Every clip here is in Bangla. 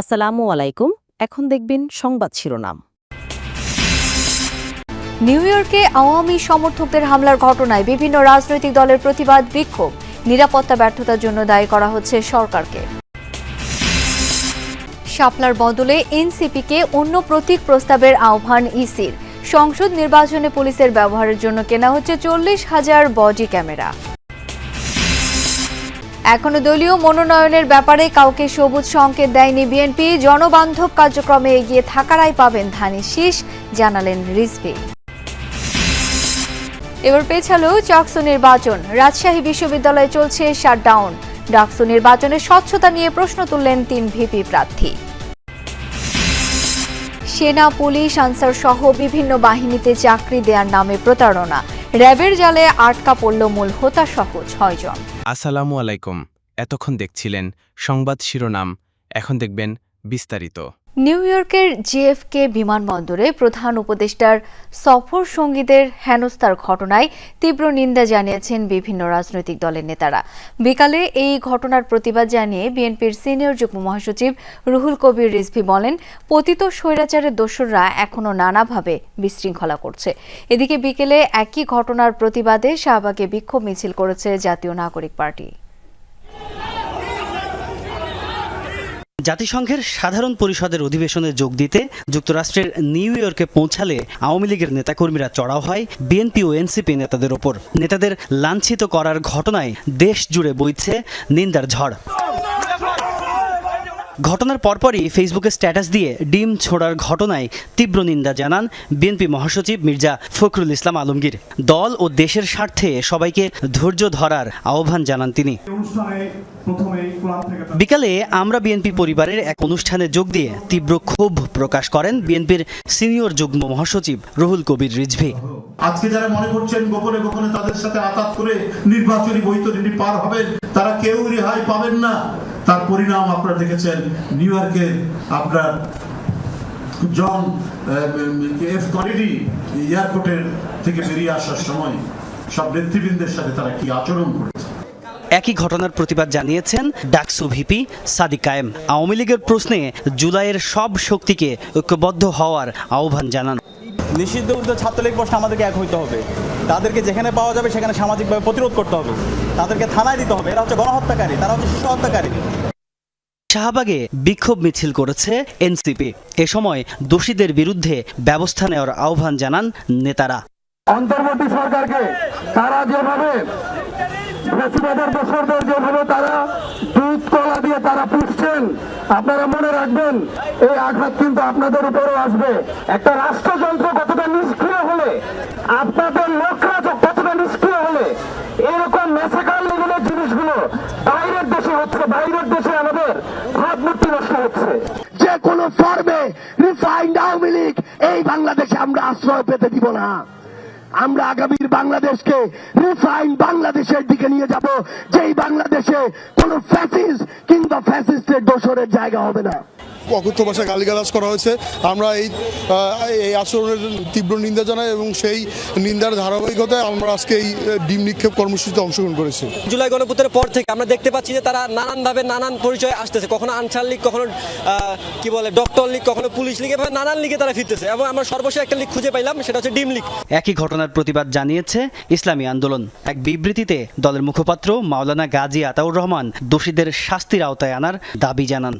আসসালামু আলাইকুম, এখন দেখবেন সংবাদ শিরোনাম। নিউ ইয়র্কে আওয়ামী সমর্থকদের হামলার ঘটনায় বিভিন্ন রাজনৈতিক দলের প্রতিবাদ বিক্ষোভ। নিরাপত্তা ব্যর্থতার জন্য দায়ী করা হচ্ছে সরকারকে। শাপলার বদলে এনসিপিকে অন্য প্রতীক প্রস্তাবের আহ্বান ইসির। সংসদ নির্বাচনে পুলিশের ব্যবহারের জন্য কেনা হচ্ছে চল্লিশ হাজার বডি ক্যামেরা। এখনও দলীয় মনোনয়নের ব্যাপারে কাউকে সবুজ সংকেত দেয়নি বিএনপি। জনবান্ধব কার্যক্রমে এগিয়ে থাকারাই পাবেন ধানি শীষ, জানালেন রিজভি। এবার পেছালো চাকসু নির্বাচন। রাজশাহী বিশ্ববিদ্যালয়ে চলছে শাটডাউন। ডাকসু নির্বাচনের স্বচ্ছতা নিয়ে প্রশ্ন তুললেন তিন ভিপি প্রার্থী। সেনা, পুলিশ আনসার সহ বিভিন্ন বাহিনীতে চাকরি দেওয়ার নামে প্রতারণা। র্যাবের জালে আটকা পড়ল মূল হোতা সহ ছয়জন আসসালামু আলাইকুম। এতক্ষণ দেখছিলেন সংবাদ শিরোনাম, এখন দেখবেন বিস্তারিত। নিউ ইয়র্কের জিএফকে বিমানবন্দরে প্রধান উপদেষ্টার সফর সঙ্গীদের হেনস্থার ঘটনায় তীব্র নিন্দা জানিয়েছেন বিভিন্ন রাজনৈতিক দলের নেতারা। বিকালে এই ঘটনার প্রতিবাদ জানিয়ে বিএনপির সিনিয়র যুগ্ম মহাসচিব রুহুল কবির রিজভি বলেন, পতিত স্বৈরাচারের দোসররা এখনও নানাভাবে বিশৃঙ্খলা করছে। এদিকে বিকেলে একই ঘটনার প্রতিবাদে শাহবাগে বিক্ষোভ মিছিল করেছে জাতীয় নাগরিক পার্টি। জাতিসংঘের সাধারণ পরিষদের অধিবেশনে যোগ দিতে যুক্তরাষ্ট্রের নিউ ইয়র্কে পৌঁছালে আওয়ামী লীগের নেতাকর্মীরা চড়াও হয় বিএনপি ও এনসিপি নেতাদের ওপর। নেতাদের লাঞ্ছিত করার ঘটনায় দেশ জুড়ে বইছে নিন্দার ঝড়। ঘটনার পরপরই ফেসবুকে স্ট্যাটাস দিয়ে ডিম ছোড়ার ঘটনায় তীব্র নিন্দা জানান বিএনপি মহাসচিব মির্জা ফখরুল ইসলাম আলমগীর। দল ও দেশের স্বার্থে সবাইকে ধৈর্য ধরার আহ্বান জানান তিনি। বিকালে আমরা বিএনপি পরিবারের এক অনুষ্ঠানে যোগ দিয়ে তীব্র ক্ষোভ প্রকাশ করেন বিএনপির সিনিয়র যুগ্ম মহাসচিব রুহুল কবির রিজভি। আজকে যারা মনে করছেন গোপনে গোপনে তাদের সাথে আঘাত করে নির্বাচনী বৈতরণী পার হবেন, তারা কেউ রেহাই পাবেন না। তার পরিণাম আপনারা দেখেছেন নিউ ইয়র্কের আপনার জন এফ করিডি এয়ারপোর্টের থেকে বেরিয়ে আসার সময় সব নেতৃবৃন্দের সাথে তারা কি আচরণ করেছে? একই ঘটনার প্রতিবাদ জানিয়েছেন ডাকসু ভিপি সাদিক কায়েম। আওয়ামী লীগের প্রশ্নে জুলাইয়ের সব শক্তিকে ঐক্যবদ্ধ হওয়ার আহ্বান জানান। নিষিদ্ধ উর্ধ ছাত্রলীগ প্রশ্নে আমাদেরকে এক হইতে হবে। তাদেরকে যেখানে পাওয়া যাবে সেখানে সামাজিকভাবে প্রতিরোধ করতে হবে। তাদেরকে থানায় দিতে হবে। এরা হচ্ছে গণহত্যাকারী তারা হচ্ছে শিশু হত্যাকারী। শাহবাগে বিক্ষোভ মিছিল করেছে এনসিপি। এ সময় দোষীদের বিরুদ্ধে ব্যবস্থা নেওয়ার আহ্বান জানান নেতারা। অন্তর্বর্তী সরকারকে তারা যেভাবে যেভাবে তারা দুধ, কলা দিয়ে তারা পুষছেন, আপনারা মনে রাখবেন, এই আঘাত কিন্তু আপনাদের উপরেও আসবে। একটা রাষ্ট্রযন্ত্র কতটা নিষ্ক্রিয় হলে আপনাদের লোকরা তো কতটা নিষ্ক্রিয় হলে এরকম মেসাকার লেভেলের জিনিসগুলো বাইরের দেশে হচ্ছে বাইরের দেশে আমাদের ভাবমূর্তি নষ্ট হচ্ছে যে কোনো ফর্মে রিফাইন্ড আওয়ামী লীগ এই বাংলাদেশে আমরা আশ্রয় পেতে দিব না আমরা আগামীর বাংলাদেশকে রিফাইন বাংলাদেশের দিকে নিয়ে যাব। যেই বাংলাদেশে কোন ফ্যাসিস্ট কিংবা ফ্যাসিস্টের দোসরের জায়গা হবে না। অকথ্য ভাষায় গালিগালাজ করা হয়েছে। আমরা এই এই আচরণের তীব্র নিন্দা জানাই এবং সেই নিন্দার ধারাবাহিকতায় আমরা আজকে এই ডিম নিক্ষেপ কর্মসূচিতে অংশগ্রহণ করেছি। জুলাই গণপুত্রের পর থেকে আমরা দেখতে পাচ্ছি যে তারা নানানভাবে নানান পরিচয় আসতেছে। কখনো আনসার লীগ কখনো আহ, কি বলে ডক্টর লীগ কখনো পুলিশ লীগ এভাবে নানান লিগে তারা ফিরতেছে। এবং আমরা সর্বশেষ একটা লীগ খুঁজে পাইলাম সেটা হচ্ছে ডিম লীগ। একই ঘটনার প্রতিবাদ জানিয়েছে ইসলামী আন্দোলন। এক বিবৃতিতে দলের মুখপাত্র মাওলানা গাজী আতাউর রহমান দোষীদের শাস্তির আওতায় আনার দাবি জানান।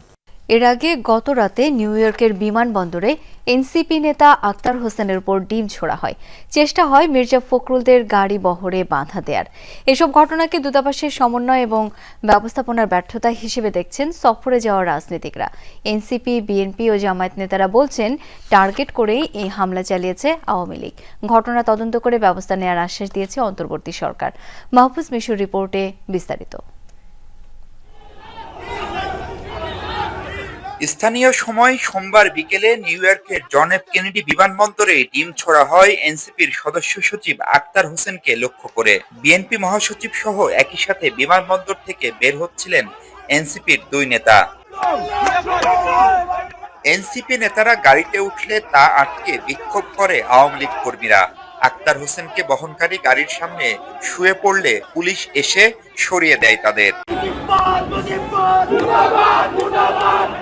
এর আগে গত রাতে নিউ ইয়র্কের বিমানবন্দরে এনসিপি নেতা আক্তার হোসেনের উপর ডিম ছোড়া হয়। চেষ্টা হয় মির্জা ফখরুলদের গাড়ি বহরে বাধা দেয়ার। এসব ঘটনাকে দূতাবাসের সমন্বয় এবং ব্যবস্থাপনার ব্যর্থতা হিসেবে দেখছেন সফরে যাওয়া রাজনীতিকরা। এনসিপি, বিএনপি ও জামায়াত নেতারা বলছেন, টার্গেট করেই এই হামলা চালিয়েছে আওয়ামী লীগ। ঘটনা তদন্ত করে ব্যবস্থা নেওয়ার আশ্বাস দিয়েছে অন্তর্বর্তী সরকার। মাহফুজ মিশুর রিপোর্টে বিস্তারিত। স্থানীয় সময় সোমবার বিকেলে নিউ ইয়র্কের জন এফ কেনেডি বিমানবন্দরে ডিম ছোড়া হয় এনসিপির সদস্য সচিব আক্তার হোসেনকে লক্ষ্য করে। বিএনপি মহাসচিব সহ একই সাথে বিমানবন্দর থেকে বের হচ্ছিলেন এনসিপির দুই নেতা। এনসিপি নেতারা গাড়িতে উঠলে তা আটকে বিক্ষোভ করে আওয়ামী লীগ কর্মীরা। আক্তার হোসেনকে বহনকারী গাড়ির সামনে শুয়ে পড়লে পুলিশ এসে সরিয়ে দেয় তাদের।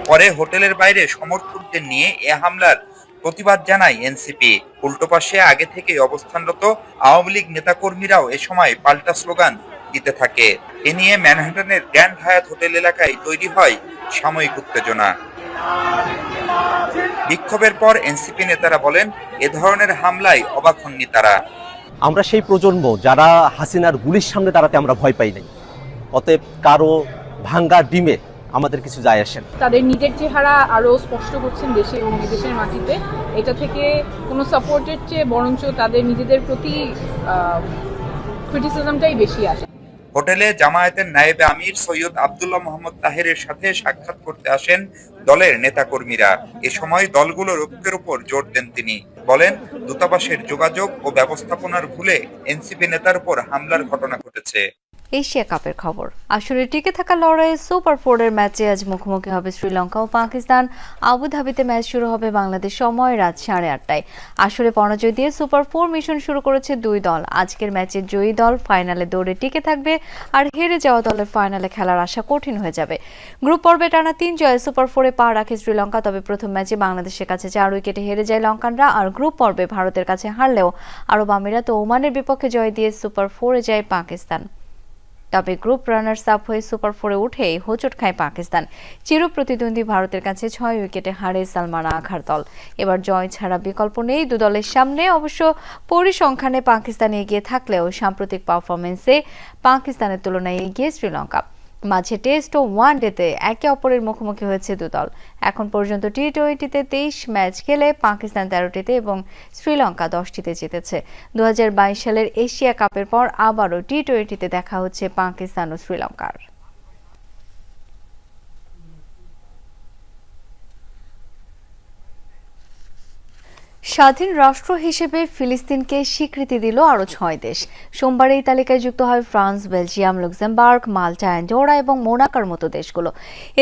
পরে হোটেলের বাইরে সমর্থকদের নিয়ে এ হামলার প্রতিবাদ জানায় এনসিপি। উল্টো পাশে আগে থেকেই অবস্থানরত আওয়ামী লীগ নেতাকর্মীরাও এ সময় পাল্টা স্লোগান দিতে থাকে। এ নিয়ে ম্যানহাটনের গ্র্যান্ড হায়াত হোটেল এলাকায় তৈরি হয় সাময়িক উত্তেজনা। বিক্ষোভের পর এনসিপি নেতারা বলেন, এ ধরনের হামলায় অবাক হননি তারা। আমরা সেই প্রজন্ম যারা হাসিনার গুলির সামনে দাঁড়াতে আমরা ভয় পাই নাই। অতএব কারও ভাঙ্গা ডিমে আমাদের কিছু যায় আসে না। তাদের নিজের চেহারা আরও স্পষ্ট করছেন দেশে এবং বিদেশের মাটিতে। এটা থেকে কোনো সাপোর্টের চেয়ে বরঞ্চ তাদের নিজেদের প্রতি ক্রিটিসিজমটাই বেশি আসে। হোটেলে জামায়াতের নায়েবে আমির সৈয়দ আব্দুল্লাহ মোহাম্মদ তাহেরের সাথে সাক্ষাৎ করতে আসেন দলের নেতাকর্মীরা। এ সময় দলগুলোর ঐক্যের উপর জোর দেন তিনি। বলেন দূতাবাসের যোগাযোগ ও ব্যবস্থাপনার ভুলে এনসিপি নেতার উপর হামলার ঘটনা ঘটেছে। এশিয়া কাপের খবর। আসলে টিকে থাকা লড়াইয়ে সুপার ফোরের ম্যাচে আজ মুখোমুখি হবে শ্রীলঙ্কা ও পাকিস্তান। আবুধাবিতে ম্যাচ শুরু হবে বাংলাদেশ সময় রাত সাড়ে আটটায়। আসলে পরাজয় দিয়ে সুপার ফোর মিশন শুরু করেছে দুই দল। আজকের ম্যাচে জয়ী দল ফাইনালে দৌড়ে টিকে থাকবে আর হেরে যাওয়া দলের ফাইনালে খেলার আশা কঠিন হয়ে যাবে। গ্রুপ পর্বে টানা তিন জয়ে সুপার ফোরে পা রাখে শ্রীলঙ্কা, তবে প্রথম ম্যাচে বাংলাদেশের কাছে চার উইকেটে হেরে যায় লঙ্কানরা আর গ্রুপ পর্বে ভারতের কাছে হারলেও আরব আমিরাত ও ওমানের বিপক্ষে জয় দিয়ে সুপার ফোরে যায় পাকিস্তান। তবে গ্রুপ রানার্স আপ হয়ে সুপার ফোরে উঠে হোঁচট খায় পাকিস্তান। চির প্রতিদ্বন্দ্বী ভারতের কাছে ছয় উইকেটে হারে সালমানা আঘার দল। এবার জয় ছাড়া বিকল্প নেই দু দলের সামনে। অবশ্য পরিসংখ্যানে পাকিস্তান এগিয়ে থাকলেও সাম্প্রতিক পারফরমেন্সে পাকিস্তানের তুলনায় এগিয়ে শ্রীলঙ্কা। মাঝে টেস্ট ও ওয়ান ডেতে একে অপরের মুখোমুখি হয়েছে দুদল এখন পর্যন্ত টি টোয়েন্টিতে তেইশ ম্যাচ খেলে পাকিস্তান তেরোটিতে এবং শ্রীলঙ্কা দশটিতে জিতেছে। দু হাজার বাইশ সালের এশিয়া কাপের পর আবারও টি টোয়েন্টিতে দেখা হচ্ছে পাকিস্তান ও শ্রীলঙ্কার। স্বাধীন রাষ্ট্র হিসেবে ফিলিস্তিনকে স্বীকৃতি দিল আরও ছয় দেশ। সোমবার এই তালিকায় যুক্ত হয় France, Belgium, Luxembourg, Malta, Andorra এবং মোনাকার মতো দেশগুলো।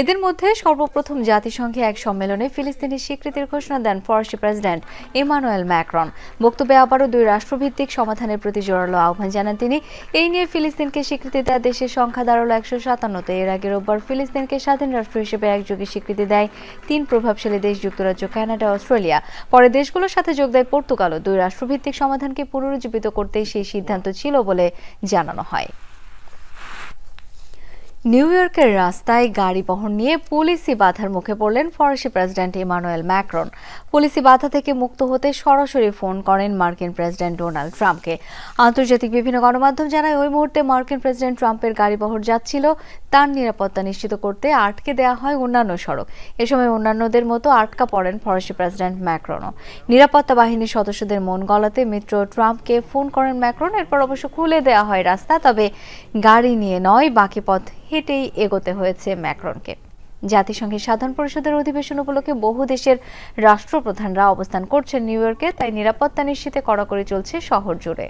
এদের মধ্যে সর্বপ্রথম জাতিসংঘে এক সম্মেলনে ফিলিস্তিনের স্বীকৃতির ঘোষণা দেন ফরাসি প্রেসিডেন্ট ইমানুয়েল ম্যাক্রন। বক্তব্যে আবারও দুই রাষ্ট্রভিত্তিক সমাধানের প্রতি জোরালো আহ্বান জানান তিনি। এই নিয়ে ফিলিস্তিনকে স্বীকৃতি দেওয়া দেশের সংখ্যা দাঁড়াল একশো সাতান্নতে। এর আগে রোববার ফিলিস্তিনকে স্বাধীন রাষ্ট্র হিসেবে একযোগে স্বীকৃতি দেয় তিন প্রভাবশালী দেশ যুক্তরাজ্য কানাডা, অস্ট্রেলিয়া। পরে দেশগুলোর সাথে যোগ দেয় পর্তুগালও। দুই রাষ্ট্রভিত্তিক সমাধানকে পুনরুজ্জীবিত করতেই সেই সিদ্ধান্ত ছিল বলে জানানো হয়। নিউ ইয়র্কের রাস্তায় গাড়ি বহন নিয়ে পুলিশি বাধার মুখে পড়লেন ফরাসি প্রেসিডেন্ট ইমানুয়েল ম্যাক্রন। পুলিশি বাধা থেকে মুক্ত হতে সরাসরি ফোন করেন মার্কিন প্রেসিডেন্ট ডোনাল্ড ট্রাম্পকে। আন্তর্জাতিক বিভিন্ন গণমাধ্যম জানায়, ওই মুহূর্তে মার্কিন প্রেসিডেন্ট ট্রাম্পের গাড়ি বহর যাচ্ছিল। তার নিরাপত্তা নিশ্চিত করতে আটকে দেওয়া হয় অন্যান্য সড়ক। এ সময় অন্যান্যদের মতো আটকা পড়েন ফরাসি প্রেসিডেন্ট ম্যাক্রনও। নিরাপত্তা বাহিনীর সদস্যদের মন গলাতে মিত্র ট্রাম্পকে ফোন করেন ম্যাক্রন। এরপর অবশ্য খুলে দেওয়া হয় রাস্তা, তবে গাড়ি নিয়ে নয়, বাকি পথ হেঁটেই এগোতে হয়েছে ম্যাক্রনকে। জাতিসংঘের সাধারণ পরিষদের অধিবেশন উপলক্ষে বহু দেশের রাষ্ট্রপ্রধানরা অবস্থান করছেন নিউ ইয়র্কে, তাই নিরাপত্তা নিশ্চিতে কড়াকড়ি চলছে শহর জুড়ে।